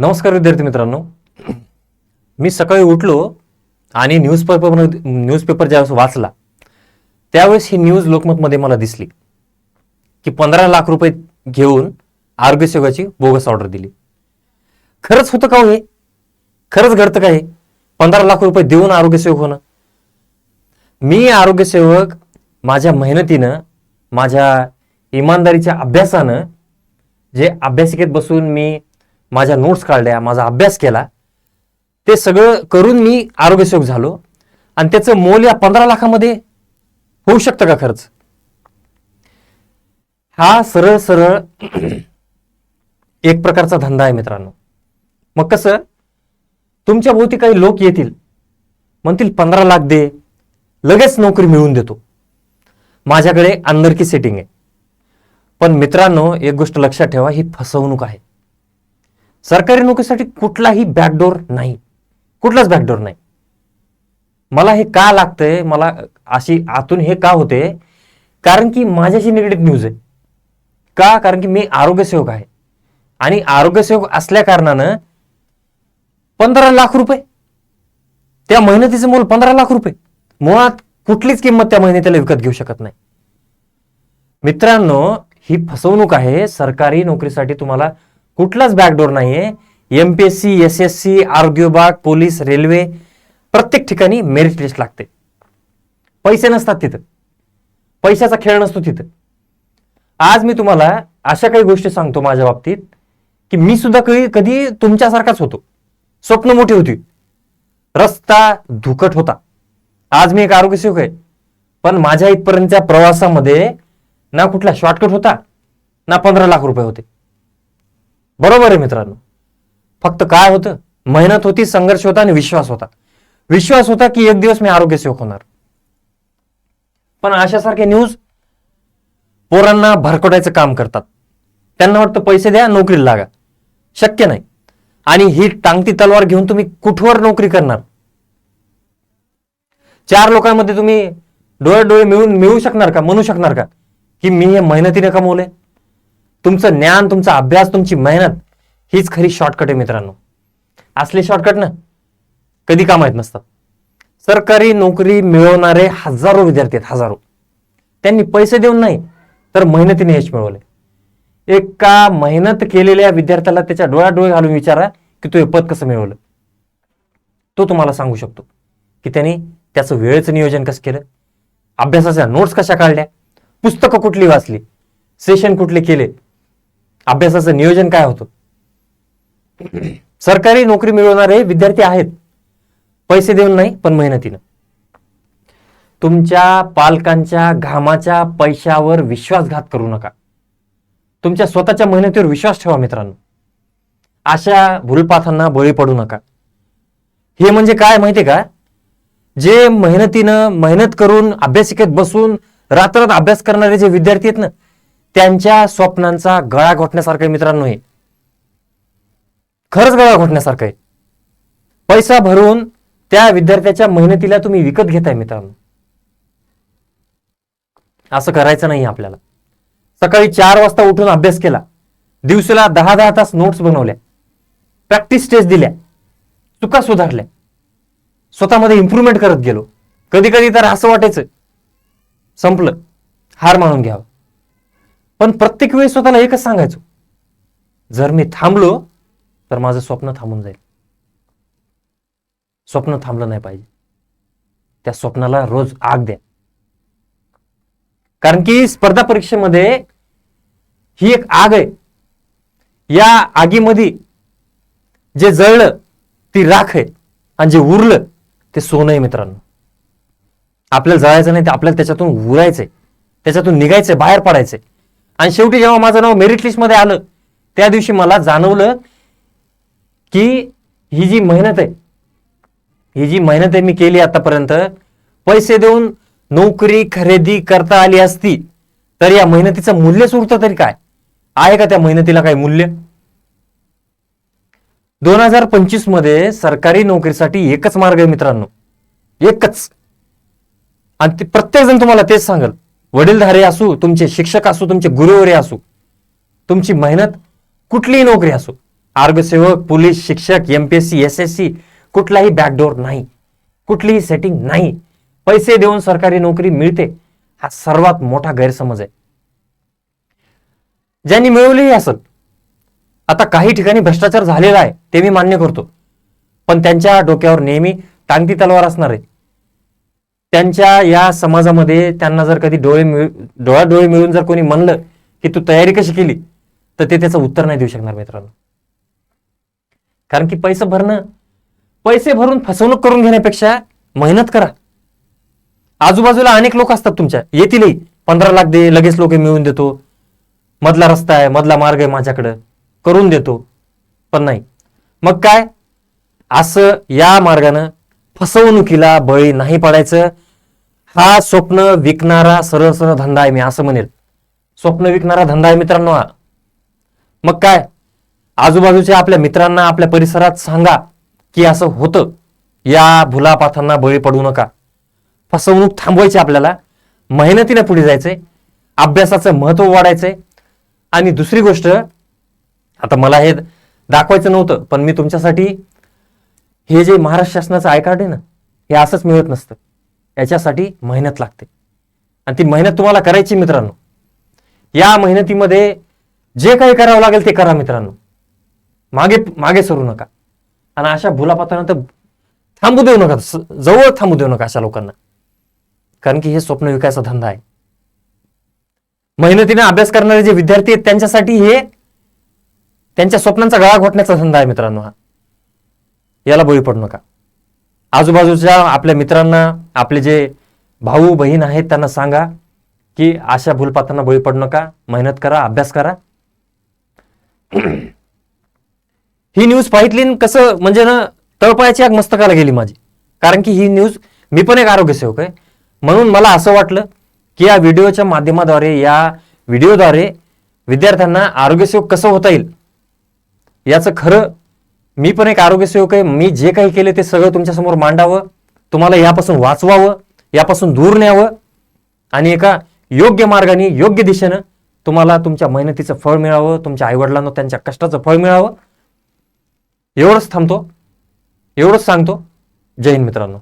नमस्कार विद्यार्थी मित्रांनो. मी सकाळी उठलो आणि न्यूजपेपर न्यूजपेपर ज्यावेळेस वाचला त्यावेळेस ही न्यूज लोकमतमध्ये मला दिसली की पंधरा लाख रुपये घेऊन आरोग्यसेवाची बोगस ऑर्डर दिली. खरंच होतं का हो हे खरंच घडतं का हे? पंधरा लाख रुपये देऊन आरोग्यसेवक होणं. मी आरोग्यसेवक माझ्या मेहनतीनं माझ्या इमानदारीच्या अभ्यासानं जे अभ्यासिकेत बसून मी माझ्या नोट्स काढल्या माझा अभ्यास केला. ते सगळं करून मी आरोग्यसेवक झालो. आणि त्याचं मोल या पंधरा लाखामध्ये होऊ शकतं का खर्च? हा सरळ सरळ एक प्रकारचा धंदा आहे मित्रांनो. मग कसं? तुमच्या भोवती काही लोक येतील. म्हणतील पंधरा लाख दे. लगेच नोकरी मिळवून देतो. माझ्याकडे अंदरकी सेटिंग आहे. पण मित्रांनो एक गोष्ट लक्षात ठेवा ही फसवणूक आहे. सरकारी नोकरीसाठी कुठलाही बॅकडोर नाही. कुठलाच बॅकडोर नाही. मला हे का लागतंय? मला अशी आतून हे का होते कारण की माझ्याशी निगडीत न्यूज आहे. का? कारण की मी आरोग्यसेवक आहे. आणि आरोग्यसेवक असल्या कारणानं पंधरा लाख रुपये. त्या मेहनतीचं मोल पंधरा लाख रुपये. मुळात कुठलीच किंमत त्या मेहनतीला विकत घेऊ शकत नाही. मित्रांनो ही फसवणूक आहे सरकारी नोकरीसाठी तुम्हाला कुठलाच बॅकडोर नाहीये. एमपीएससी एस एस सी आरोग्य विभाग पोलीस रेल्वे प्रत्येक ठिकाणी मेरिट लिस्ट लागते. पैसे नसतात तिथं. पैशाचा खेळ नसतो तिथं. आज मी तुम्हाला अशा काही गोष्टी सांगतो माझ्या बाबतीत की मी सुद्धा कधी कधी तुमच्यासारखाच होतो. स्वप्न मोठी होती. रस्ता धुकट होता. आज मी एक आरोग्यसेवक आहे. पण माझ्या इथपर्यंतच्या प्रवासामध्ये ना कुठला शॉर्टकट होता ना पंधरा लाख रुपये होते. बरोबर आहे मित्रांनो. फक्त काय होतं? मेहनत होती संघर्ष होता आणि विश्वास होता. विश्वास होता की एक दिवस मी आरोग्यसेवक होणार. पण अशासारखे न्यूज पोरांना भरकटायचं काम करतात. त्यांना वाटतं पैसे द्या नोकरीला लागा. शक्य नाही. आणि ही टांगती तलवार घेऊन तुम्ही कुठवर नोकरी करणार? चार लोकांमध्ये तुम्ही डोळे डोळे मिळून मिळू शकणार का म्हणू शकणार का? की मी हे मेहनतीने कमवले तुमचं ज्ञान तुमचा अभ्यास तुमची मेहनत हीच खरी शॉर्टकट आहे मित्रांनो. असले शॉर्टकट ना कधी कामात नसतात. सरकारी नोकरी मिळवणारे हजारो विद्यार्थी आहेत हजारो. त्यांनी पैसे देऊन नाही तर मेहनतीने यश मिळवले एका मेहनत केलेल्या विद्यार्थ्याला त्याच्या डोळ्यात डोळे घालून विचारा की तू हे पद कसं मिळवलं. तो तुम्हाला सांगू शकतो की त्यांनी त्याचं वेळेचं नियोजन कसं केलं? अभ्यासाच्या नोट्स कशा काढल्या? पुस्तकं कुठली वाचली? सेशन कुठले केले? अभ्यासाचं नियोजन काय होतं? सरकारी नोकरी मिळवणारे विद्यार्थी आहेत. पैसे देऊन नाही पण मेहनतीनं. तुमच्या पालकांच्या घामाच्या पैशावर विश्वासघात करू नका. तुमच्या स्वतःच्या मेहनतीवर विश्वास ठेवा मित्रांनो. अशा भूलपाथांना बळी पडू नका. हे म्हणजे काय माहितीये का? जे मेहनतीनं मेहनत करून अभ्यासिकेत बसून रात्रात अभ्यास करणारे जे विद्यार्थी आहेत ना त्यांच्या स्वप्नांचा गळा घोटण्यासारखं आहे मित्रांनो हे. खरंच गळा घोटण्यासारखं आहे. पैसा भरून त्या विद्यार्थ्याच्या मेहनतीला तुम्ही विकत घेताय मित्रांनो. असं करायचं नाही आपल्याला. सकाळी चार वाजता उठून अभ्यास केला. दिवसाला दहा दहा तास नोट्स बनवल्या. प्रॅक्टिस टेस्ट दिल्या. चुका सुधारल्या. स्वतःमध्ये इम्प्रूव्हमेंट करत गेलो. कधी कधी तर असं वाटायचं. संपलं. हार मानून घ्यावं. पण प्रत्येक वेळी स्वतःला एकच सांगायचो. जर मी थांबलो तर माझं स्वप्न थांबून जाईल. स्वप्न थांबलं नाही पाहिजे. त्या स्वप्नाला रोज आग द्या. कारण की स्पर्धा परीक्षेमध्ये ही एक आग आहे. या आगीमध्ये जे जळलं ती राख आहे. आणि जे उरलं ते सोनं आहे मित्रांनो. आपल्याला जळायचं नाही ते आपल्याला त्याच्यातून उरायचंय. त्याच्यातून निघायचंय बाहेर पडायचंय. आणि शेवटी जेव्हा माझं नाव मेरिट लिस्टमध्ये आलं त्या दिवशी मला जाणवलं की ही जी मेहनत आहे ही जी मेहनत आहे मी केली आतापर्यंत पैसे देऊन नोकरी खरेदी करता आली असती तर या मेहनतीचं मूल्य सुरतं तरी काय? आहे का त्या मेहनतीला काही मूल्य? दोन हजार पंचवीसमध्ये सरकारी नोकरीसाठी एकच मार्ग आहे मित्रांनो. एकच. आणि प्रत्येक जण तुम्हाला तेच सांगल. वडीलधारे असू तुमचे शिक्षक असू तुमचे गुरुवरे असू तुमची मेहनत कुठलीही नोकरी असो आरोग्यसेवक पोलीस शिक्षक एमपीएससी एस एस सी कुठलाही बॅकडोर नाही कुठलीही सेटिंग नाही. पैसे देऊन सरकारी नोकरी मिळते हा सर्वात मोठा गैरसमज आहे. ज्यांनी मिळवलीही असत आता काही ठिकाणी भ्रष्टाचार झालेला आहे ते मी मान्य करतो. पण त्यांच्या डोक्यावर नेहमी टांगती तलवार असणार आहे. त्यांच्या या समाजामध्ये त्यांना जर कधी डोळे मिळ डोळा डोळे मिळून जर कोणी म्हणलं की तू तयारी कशी केली तर ते त्याचं उत्तर नाही देऊ शकणार मित्रांनो. कारण की पैसे भरणं पैसे भरून फसवणूक करून घेण्यापेक्षा मेहनत करा. आजूबाजूला अनेक लोक असतात तुमच्या येतीलही पंधरा लाख दे लगेच लोक मिळवून देतो. मधला रस्ता आहे मधला मार्ग आहे माझ्याकडं. करून देतो. पण नाही. मग काय? असं या मार्गानं फसवणुकीला बळी नाही पडायचं. हा स्वप्न विकणारा सरळ सरळ धंदा आहे मी असं म्हणेल. स्वप्न विकणारा धंदा आहे मित्रांनो हा. मग काय? आजूबाजूच्या आपल्या मित्रांना आपल्या परिसरात सांगा की असं होतं. या भुलापाथांना बळी पडू नका. फसवणूक थांबवायची आपल्याला. मेहनतीने पुढे जायचंय. अभ्यासाचं महत्त्व वाढायचंय. आणि दुसरी गोष्ट आता मला हे दाखवायचं नव्हतं पण मी तुमच्यासाठी हे जे महाराष्ट्र शासनाचं आय कार्ड आहे ना हे असंच मिळत नसतं. याच्यासाठी मेहनत लागते. आणि ती मेहनत तुम्हाला करायची मित्रांनो. या मेहनतीमध्ये जे काही करावं लागेल ते करा मित्रांनो. मागे मागे सरू नका. आणि अशा भुलापात्रांना तर थांबू देऊ नका. जवळ थांबू देऊ नका अशा लोकांना. कारण की हे स्वप्न विकायचा धंदा आहे. मेहनतीने अभ्यास करणारे जे विद्यार्थी आहेत त्यांच्यासाठी हे त्यांच्या स्वप्नांचा गळा घोटण्याचा धंदा आहे मित्रांनो हा. याला बळी पडू नका. आजूबाजूच्या आपल्या मित्रांना आपले जे भाऊ बहीण आहेत त्यांना सांगा की अशा भूलपातांना बळी पडू नका. मेहनत करा अभ्यास करा. ही न्यूज पाहितली कसं म्हणजे ना तळपायाची आग मस्तकाला गेली माझी. कारण की ही न्यूज मी पण एक आरोग्यसेवक आहे. म्हणून मला असं वाटलं की या व्हिडिओच्या माध्यमाद्वारे या व्हिडिओद्वारे विद्यार्थ्यांना आरोग्यसेवक कसं होता येईल याचं खरं मी पण एक आरोग्यसेवक आहे. मी जे काही केले ते सगळं तुमच्यासमोर मांडावं. तुम्हाला यापासून वाचवावं यापासून दूर न्यावं आणि एका योग्य मार्गाने योग्य दिशेनं तुम्हाला तुमच्या मेहनतीचं फळ मिळावं तुमच्या आईवडिलांना त्यांच्या कष्टाचं फळ मिळावं. एवढंच थांबतो. एवढंच सांगतो. जय हिंद मित्रांनो.